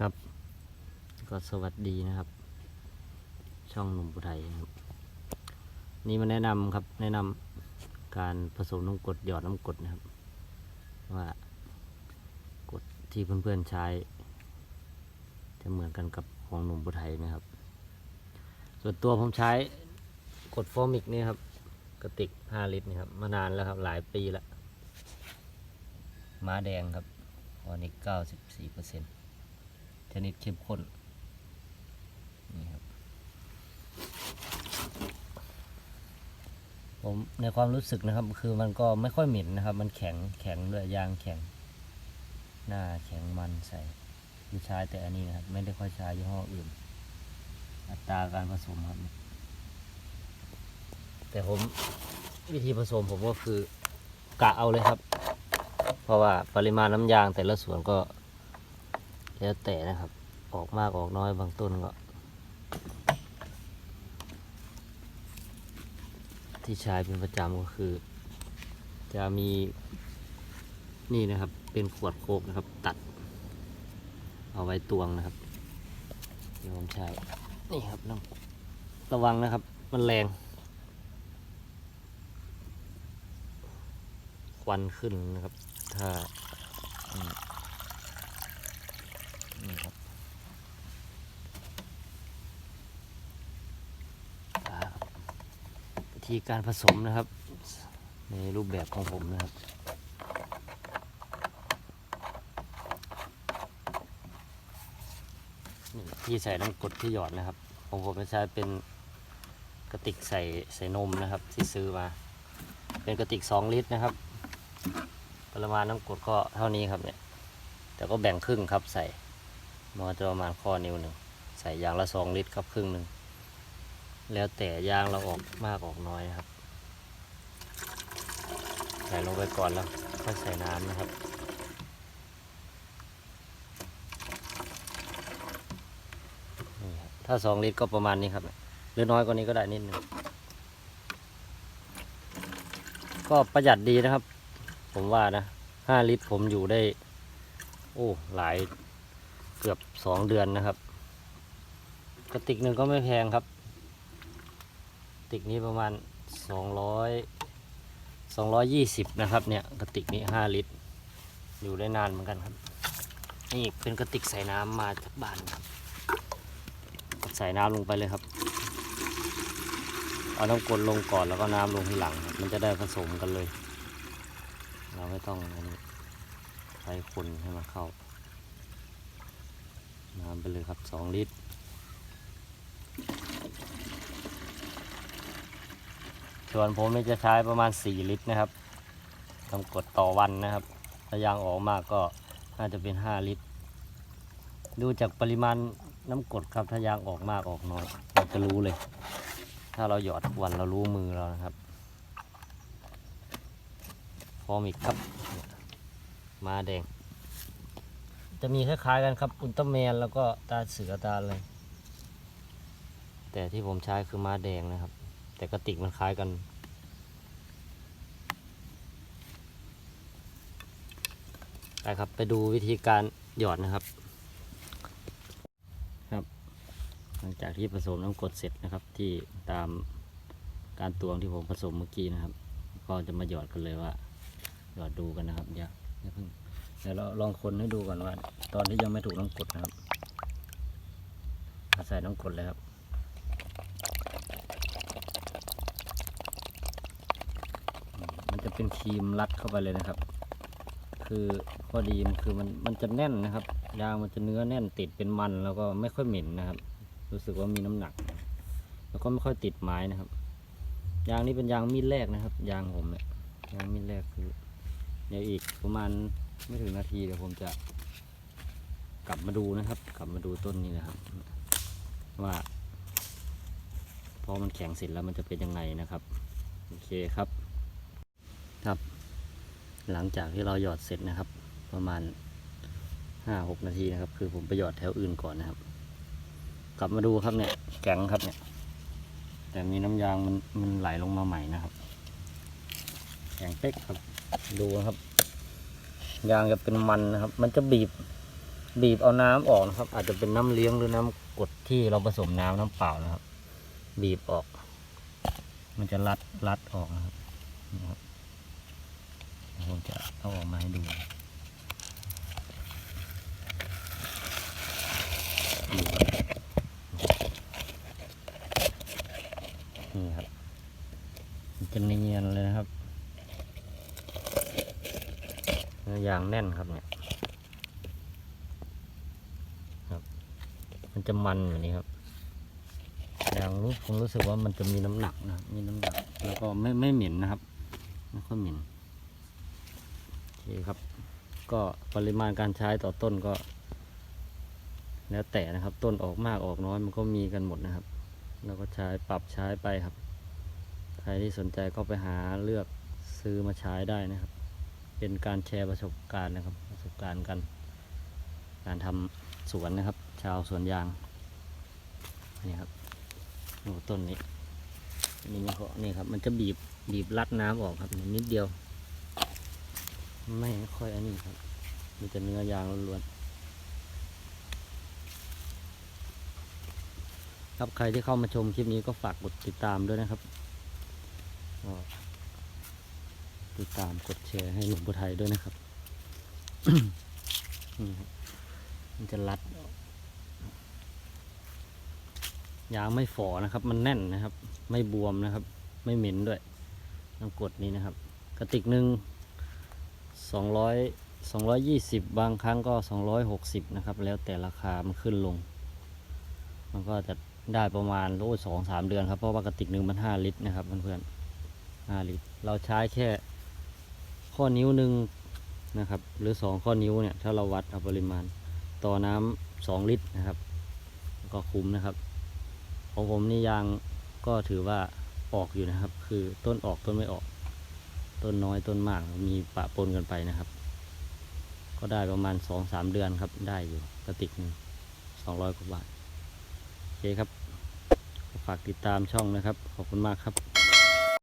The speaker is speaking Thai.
ครับ ก็สวัสดีนะครับ ช่องหนุ่มปุไทยครับ นี่มาแนะนำครับแนะนำการผสมน้ำกรดหยอดน้ำกรดนะครับ ว่ากรดที่เพื่อนๆใช้ จะเหมือนกันกับของหนุ่มปุไทยนะครับ ส่วนตัวผมใช้กรดฟอร์มิกนี่ครับกระติก 5 ลิตรนี่ครับมานานแล้วครับหลายปีแล้วม้าแดงครับออนิก94เปอร์เซ็นต์ ชนิดเข้มข้นนี่ครับผมในความรู้สึกนะครับ คือมันก็ไม่ค่อยเหม็นนะครับ มันแข็งแข็งด้วยยางแข็ง หน้าแข็งมันใส่คือใช้แต่อันนี้นะครับ ไม่ได้ค่อยใช้ยี่ห้ออื่น อัตราการผสมครับ แต่ผมวิธีผสมผมก็คือกะเอาเลยครับ เพราะว่าปริมาณน้ำยางแต่ละส่วนก็ แล้วแต่นะครับ ออกมากออกน้อยบางต้นก็ ที่ใช้เป็นประจำก็คือ จะมีนี่นะครับ เป็นขวดโคกนะครับ ตัด เอาไว้ตวงนะครับที่ผมใช้นี่ครับน้องระวังนะครับ มันแรงควันขึ้นนะครับ ถ้า นี่ครับวิธีการผสมนะครับ ในรูปแบบของผมนะครับที่ใส่น้ำกรดที่หยอดนะครับของผมจะใช้เป็นกระติกใส่ใส่นมนะครับ ที่ซื้อมา เป็นกระติก 2 ลิตรนะครับ ปริมาณน้ำกรดก็เท่านี้ครับเนี่ยแต่ก็แบ่งครึ่งครับใส่ มันจะประมาณข้อนิ้วหนึ่งใส่ยางละสองลิตรครับครึ่งหนึ่งแล้วแต่ยางเราออกมากออกน้อยนะครับ ใส่ลงไปก่อนแล้วค่อยใส่น้ำนะครับถ้าสองลิตรก็ประมาณนี้ครับหรือน้อยกว่านี้ก็ได้นิดนึงก็ประหยัดดีนะครับ ผมว่านะห้าลิตรผมอยู่ได้ โอ้หลาย กือบสองเดือนนะครับ กระติกหนึ่งก็ไม่แพงครับกระติกนี้ประมาณสองร้อยสองร้อยยี่สิบนะครับเนี่ยกระติกนี้ห้าลิตร อยู่ได้นานเหมือนกันครับ นี่เป็นกระติกใส่น้ำมาจากบ้านครับ ใส่น้ำลงไปเลยครับ เอาน้ำกรดลงก่อนแล้วก็น้ำลงทีหลัง มันจะได้ผสมกันเลย เราไม่ต้องอันนี้ใช้คนให้มันเข้า ไปเลยครับสองลิตร ส่วนผมนี่จะใช้ประมาณ 4 ลิตรนะครับทำกดต่อวันนะครับ ถ้ายางออกมากก็น่าจะเป็น 5 ลิตร ดูจากปริมาณน้ำกดครับถ้ายางออกมากออกน้อยเราจะรู้เลย ถ้าเราหยอดทุกวันเรารู้มือเรานะครับฟอร์มิกครับ มาแดง จะมีคล้ายๆกันครับอุลตร้าแมนแล้วก็ตาเสือตาอะไรแต่ที่ผมใช้คือม้าแดงนะครับ แต่กระติกมันคล้ายกัน ไปครับไปดูวิธีการหยอดนะครับ ครับ หลังจากที่ผสมน้ำกรดเสร็จนะครับ ที่ตามการตวงที่ผมผสมเมื่อกี้นะครับ ก็จะมาหยอดกันเลยว่าหยอดดูกันนะครับอย่าอย่าเพิ่ง เดี๋ยวเราลองคนให้ดูก่อนว่า ตอนที่ยังไม่ถูกน้ำกดนะครับใส่น้ำกดเลยครับมันจะเป็นครีมรัดเข้าไปเลยนะครับ คือข้อดีมันคือมันมันจะแน่นนะครับยางมันจะเนื้อแน่นติดเป็นมันแล้วก็ไม่ค่อยเหม็นนะครับ รู้สึกว่ามีน้ำหนัก แล้วก็ไม่ค่อยติดไม้นะครับ ยางนี้เป็นยางมีดแรกนะครับ ยางผมเนี่ยยางมีดแรกคือเดี๋ยวอีกประมาณ ไม่ถึงนาทีเดี๋ยวผมจะกลับมาดูนะครับ กลับมาดูต้นนี้นะครับ ว่าพอมันแข็งเสร็จแล้วมันจะเป็นยังไงนะครับ โอเคครับ ครับ หลังจากที่เราหยอดเสร็จนะครับ ประมาณห้าหกนาทีนะครับ คือผมไปหยอดแถวอื่นก่อนนะครับ กลับมาดูครับเนี่ยแข็งครับเนี่ย แต่มีน้ำยางมันมันไหลลงมาใหม่นะครับแข็งเป๊กครับ ดูครับ ยางจะเป็นมันนะครับ มันจะบีบบีบเอาน้ำออกนะครับ อาจจะเป็นน้ำเลี้ยงหรือน้ำกดที่เราผสมน้ำน้ำเปล่านะครับ บีบออก มันจะรัดรัดออกนะครับผมจะเอาออกมาให้ดูนี่ครับนี่ครับมันจะเนียนเลยนะครับเนื้อ ยางแน่นครับเนี่ยครับ มันจะมันอย่างนี้ครับอย่างรู้ผมรู้สึกว่ามันจะมีน้ำหนักนะมีน้ำหนัก แล้วก็ไม่ไม่เหม็นนะครับไม่ค่อยเหม็นโอเคครับ ก็ปริมาณการใช้ต่อต้นก็ แล้วแต่นะครับ ต้นออกมากออกน้อยมันก็มีกันหมดนะครับ แล้วก็ใช้ปรับใช้ไปครับ ใครที่สนใจก็ไปหาเลือกซื้อมาใช้ได้นะครับ เป็นการแชร์ประสบการณ์นะครับ ประสบการณ์กัน การทำสวนนะครับ ชาวสวนยางนี่ครับโอ้ต้นนี้นี่มันก็นี่ครับ มันจะบีบบีบรัดน้ำออกครับนิดเดียว ไม่ค่อยอันนี้ครับ มีแต่เนื้อยางล้วนๆครับใครที่เข้ามาชมคลิปนี้ก็ฝากกดติดตามด้วยนะครับ ติดตามกดแชร์ให้หนุ่มบุไทยด้วยนะครับนี่ครับมันจะรัดยางไม่ฝ่อนะครับ มันแน่นนะครับ ไม่บวมนะครับ ไม่เหม็นด้วยต้องกดนี้นะครับ กระติกหนึ่งสองร้อยสองร้อยยี่สิบบางครั้งก็สองร้อยหกสิบนะครับ แล้วแต่ราคามันขึ้นลง มันก็จะได้ประมาณโอ้สองสามเดือนครับ เพราะว่ากระติกหนึ่งมันห้าลิตรนะครับเพื่อนๆห้าลิตร เราใช้แค่ ข้อนิ้วหนึ่งนะครับ หรือสองข้อนิ้วเนี่ยถ้าเราวัดเอาปริมาณต่อน้ำสองลิตรนะครับ ก็คุ้มนะครับของผมนี่ยางก็ถือว่าออกอยู่นะครับ คือต้นออกต้นไม่ออก ต้นน้อยต้นมากมีปะปนกันไปนะครับ ก็ได้ประมาณสองสามเดือนครับได้อยู่กระติกหนึ่งสองร้อยกว่าบาทโอเคครับฝากติดตามช่องนะครับ ขอบคุณมากครับ